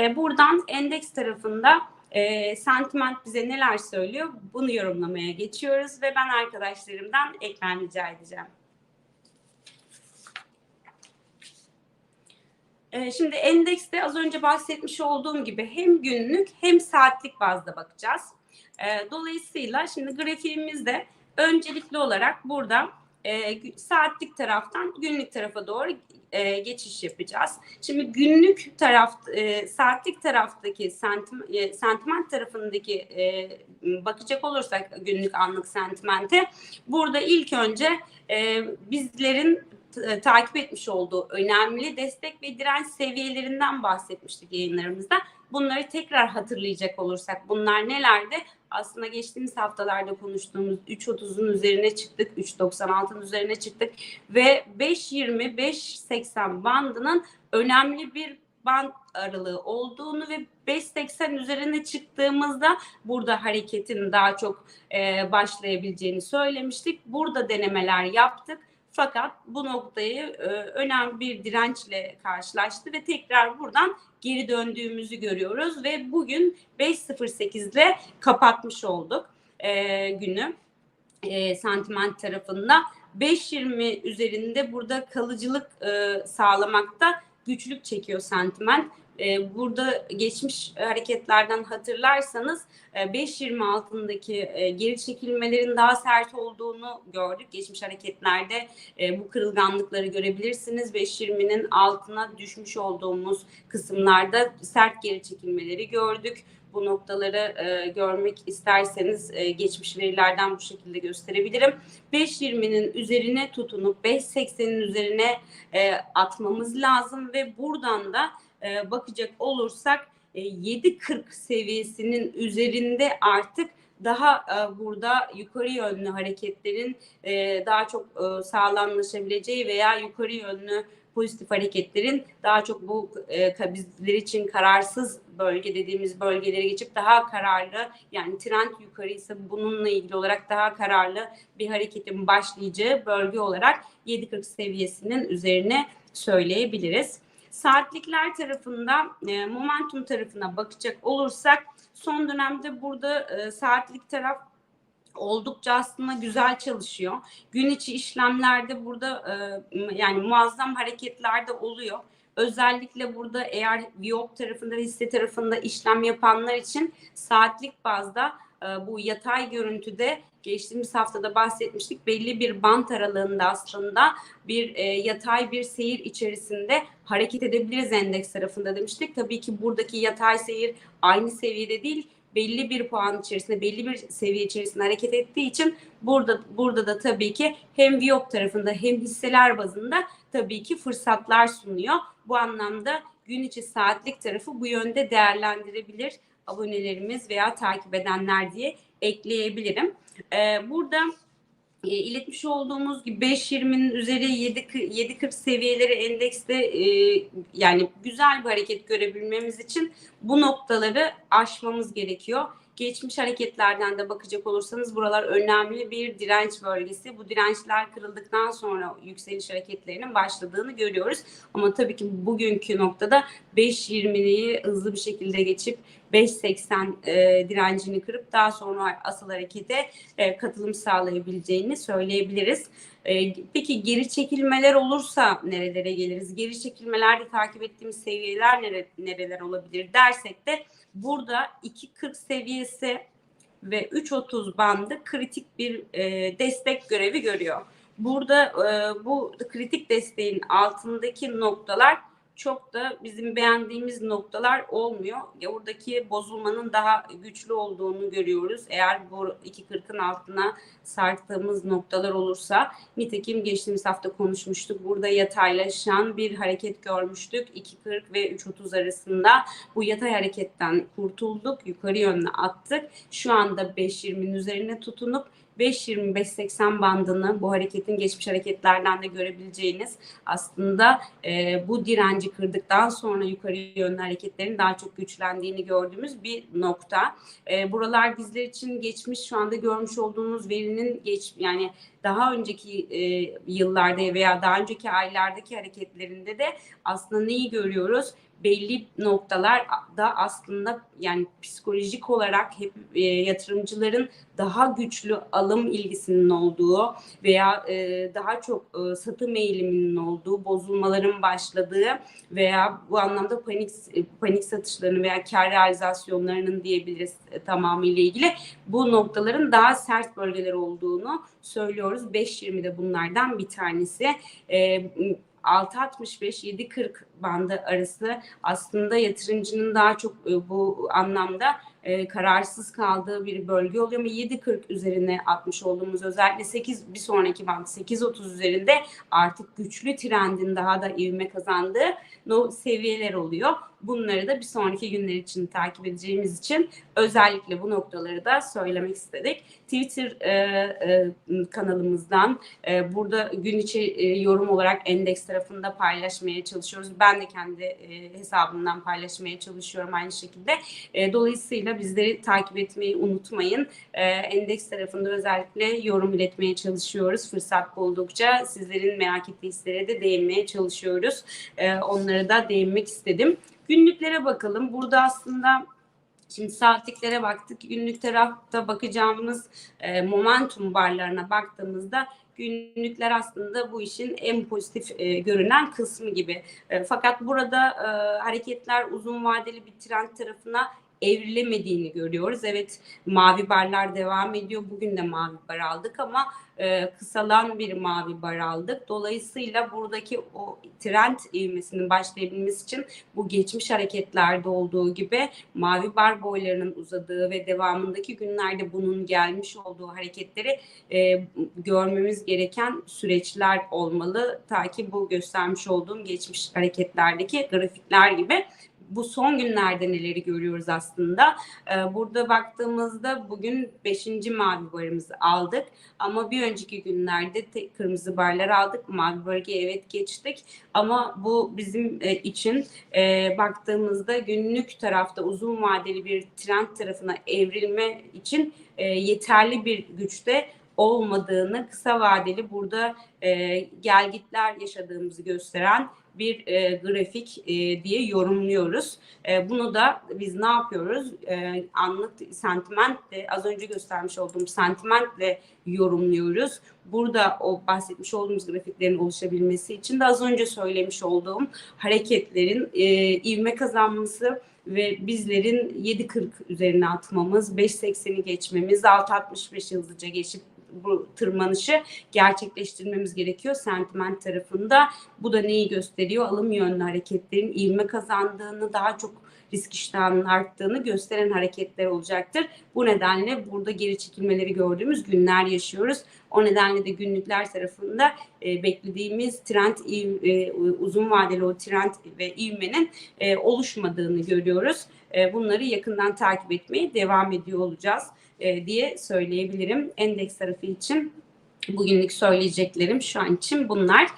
E, buradan endeks tarafında e, sentiment bize neler söylüyor bunu yorumlamaya geçiyoruz ve ben arkadaşlarımdan ekran rica edeceğim. E, şimdi endekste az önce bahsetmiş olduğum gibi hem günlük hem saatlik bazda bakacağız. E, dolayısıyla şimdi grafiğimizde öncelikli olarak burada e, saatlik taraftan günlük tarafa doğru e, geçiş yapacağız. Şimdi günlük taraf, e, saatlik taraftaki sentim, e, sentiment tarafındaki e, bakacak olursak günlük anlık sentimente burada ilk önce bizlerin takip etmiş olduğu önemli destek ve direnç seviyelerinden bahsetmiştik yayınlarımızda. Bunları tekrar hatırlayacak olursak bunlar nelerdi? Aslında geçtiğimiz haftalarda konuştuğumuz 3.30'un üzerine çıktık, 3.96'ın üzerine çıktık ve 5.20-5.80 bandının önemli bir band aralığı olduğunu ve 5.80 üzerine çıktığımızda burada hareketin daha çok e, başlayabileceğini söylemiştik. Burada denemeler yaptık fakat bu noktayı e, önemli bir dirençle karşılaştı ve tekrar buradan geri döndüğümüzü görüyoruz ve bugün 5.08 ile kapatmış olduk e, günü e, sentiment tarafında. 5.20 üzerinde burada kalıcılık e, sağlamakta güçlük çekiyor sentiment. E, burada geçmiş hareketlerden hatırlarsanız e, 5.20 altındaki e, geri çekilmelerin daha sert olduğunu gördük. Geçmiş hareketlerde e, bu kırılganlıkları görebilirsiniz. 5.20'nin altına düşmüş olduğumuz kısımlarda sert geri çekilmeleri gördük bu noktaları e, görmek isterseniz geçmiş verilerden bu şekilde gösterebilirim. 5.20'nin üzerine tutunup 5.80'in üzerine atmamız lazım ve buradan da e, bakacak olursak e, 7.40 seviyesinin üzerinde artık daha e, burada yukarı yönlü hareketlerin e, daha çok e, sağlamlaşabileceği veya yukarı yönlü pozitif hareketlerin daha çok bu e, bizler için kararsız bölge dediğimiz bölgelere geçip daha kararlı yani trend yukarı ise bununla ilgili olarak daha kararlı bir hareketin başlayacağı bölge olarak 7.40 seviyesinin üzerine söyleyebiliriz. Saatlikler tarafında e, momentum tarafına bakacak olursak son dönemde burada e, saatlik taraf oldukça aslında güzel çalışıyor. Gün içi işlemlerde burada e, yani muazzam hareketlerde oluyor. Özellikle burada eğer Viyop tarafında hisse tarafında işlem yapanlar için saatlik bazda e, bu yatay görüntüde geçtiğimiz haftada bahsetmiştik. Belli bir bant aralığında aslında bir e, yatay bir seyir içerisinde hareket edebiliriz endeks tarafında demiştik. Tabii ki buradaki yatay seyir aynı seviyede değil belli bir puan içerisinde, belli bir seviye içerisinde hareket ettiği için burada burada da tabii ki hem Viyop tarafında hem hisseler bazında tabii ki fırsatlar sunuyor. Bu anlamda gün içi saatlik tarafı bu yönde değerlendirebilir abonelerimiz veya takip edenler diye ekleyebilirim. Ee, burada e, iletmiş olduğumuz gibi 5.20'nin üzeri 7.40 seviyeleri endekste e, yani güzel bir hareket görebilmemiz için bu noktaları aşmamız gerekiyor. Geçmiş hareketlerden de bakacak olursanız buralar önemli bir direnç bölgesi. Bu dirençler kırıldıktan sonra yükseliş hareketlerinin başladığını görüyoruz. Ama tabii ki bugünkü noktada 5.20'yi hızlı bir şekilde geçip 5.80 e, direncini kırıp daha sonra asıl harekete e, katılım sağlayabileceğini söyleyebiliriz. E, peki geri çekilmeler olursa nerelere geliriz? Geri çekilmelerde takip ettiğimiz seviyeler nere, nereler olabilir dersek de burada 2.40 seviyesi ve 3.30 bandı kritik bir e, destek görevi görüyor. Burada e, bu kritik desteğin altındaki noktalar çok da bizim beğendiğimiz noktalar olmuyor. Oradaki bozulmanın daha güçlü olduğunu görüyoruz. Eğer bu 2.40'ın altına sarktığımız noktalar olursa nitekim geçtiğimiz hafta konuşmuştuk. Burada yataylaşan bir hareket görmüştük. 2.40 ve 3.30 arasında bu yatay hareketten kurtulduk. Yukarı yönlü attık. Şu anda 5.20'nin üzerine tutunup 5.25-80 bandını bu hareketin geçmiş hareketlerden de görebileceğiniz aslında e, bu direnci kırdıktan sonra yukarı yönlü hareketlerin daha çok güçlendiğini gördüğümüz bir nokta. E, buralar bizler için geçmiş şu anda görmüş olduğunuz verinin geç yani daha önceki e, yıllarda veya daha önceki aylardaki hareketlerinde de aslında neyi görüyoruz? Belli noktalar da aslında yani psikolojik olarak hep e, yatırımcıların daha güçlü alım ilgisinin olduğu veya e, daha çok e, satım eğiliminin olduğu, bozulmaların başladığı veya bu anlamda panik e, panik satışlarının veya kar realizasyonlarının diyebiliriz e, tamamıyla ilgili bu noktaların daha sert bölgeler olduğunu söylüyoruz. 5.20'de bunlardan bir tanesi. E, 6.65-7.40 bandı arası aslında yatırımcının daha çok e, bu anlamda e, kararsız kaldığı bir bölge oluyor ama 7.40 üzerine atmış olduğumuz özellikle 8 bir sonraki band 8.30 üzerinde artık güçlü trendin daha da ivme kazandığı no seviyeler oluyor. Bunları da bir sonraki günler için takip edeceğimiz için özellikle bu noktaları da söylemek istedik. Twitter e, e, kanalımızdan e, burada gün içi e, yorum olarak endeks tarafında paylaşmaya çalışıyoruz. Ben de kendi e, hesabımdan paylaşmaya çalışıyorum aynı şekilde. E, dolayısıyla bizleri takip etmeyi unutmayın. E, endeks tarafında özellikle yorum iletmeye çalışıyoruz. Fırsat buldukça sizlerin merak ettiği hislere de değinmeye çalışıyoruz. E, onlara da değinmek istedim. Günlüklere bakalım. Burada aslında Şimdi saatliklere baktık. Günlük tarafta bakacağımız e, momentum barlarına baktığımızda günlükler aslında bu işin en pozitif e, görünen kısmı gibi. E, fakat burada e, hareketler uzun vadeli bir trend tarafına evrilemediğini görüyoruz. Evet mavi barlar devam ediyor. Bugün de mavi bar aldık ama e, kısalan bir mavi bar aldık. Dolayısıyla buradaki o trend ivmesinin başlayabilmesi için bu geçmiş hareketlerde olduğu gibi mavi bar boylarının uzadığı ve devamındaki günlerde bunun gelmiş olduğu hareketleri e, görmemiz gereken süreçler olmalı. Ta ki bu göstermiş olduğum geçmiş hareketlerdeki grafikler gibi bu son günlerde neleri görüyoruz aslında. Ee, burada baktığımızda bugün 5. mavi barımızı aldık. Ama bir önceki günlerde kırmızı barlar aldık. Mavi bölgeye evet geçtik. Ama bu bizim e, için e, baktığımızda günlük tarafta uzun vadeli bir trend tarafına evrilme için e, yeterli bir güçte olmadığını kısa vadeli burada e, gelgitler yaşadığımızı gösteren bir e, grafik e, diye yorumluyoruz. E, bunu da biz ne yapıyoruz? E, anlık sentimentle az önce göstermiş olduğum sentimentle yorumluyoruz. Burada o bahsetmiş olduğumuz grafiklerin oluşabilmesi için de az önce söylemiş olduğum hareketlerin e, ivme kazanması ve bizlerin 7.40 üzerine atmamız, 5.80'i geçmemiz, 6.65 hızlıca geçip bu tırmanışı gerçekleştirmemiz gerekiyor sentiment tarafında. Bu da neyi gösteriyor? Alım yönlü hareketlerin ivme kazandığını, daha çok risk iştahının arttığını gösteren hareketler olacaktır. Bu nedenle burada geri çekilmeleri gördüğümüz günler yaşıyoruz. O nedenle de günlükler tarafında e, beklediğimiz trend e, uzun vadeli o trend ve ivmenin e, oluşmadığını görüyoruz. E, bunları yakından takip etmeye devam ediyor olacağız e, diye söyleyebilirim. Endeks tarafı için bugünlük söyleyeceklerim şu an için bunlar.